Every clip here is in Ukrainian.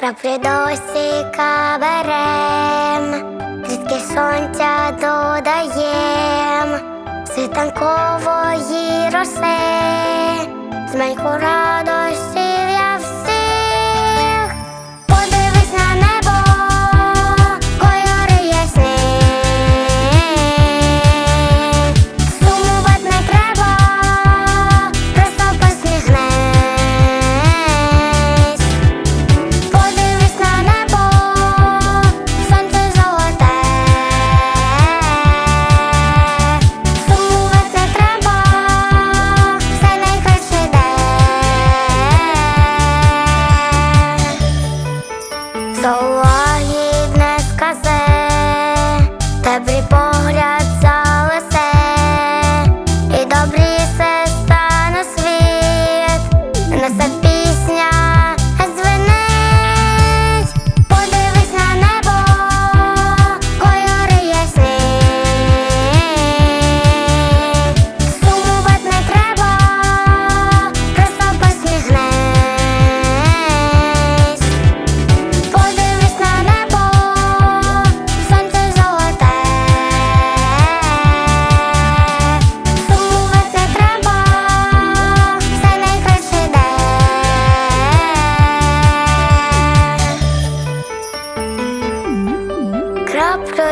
краплі досі каберем, звідки сонця додаєм, світанкової з зменьку радо. everybody.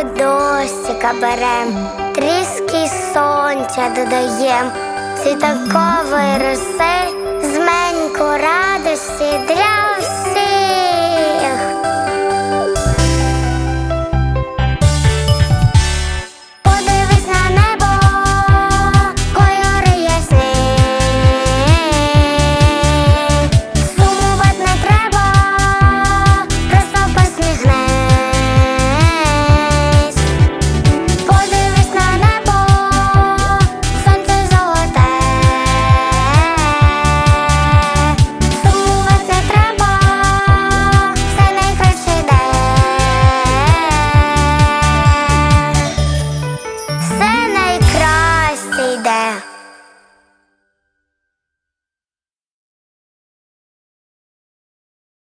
Досіка берем, тріски сонця додаєм, цвітанкової роси, зменьку радості для всіх.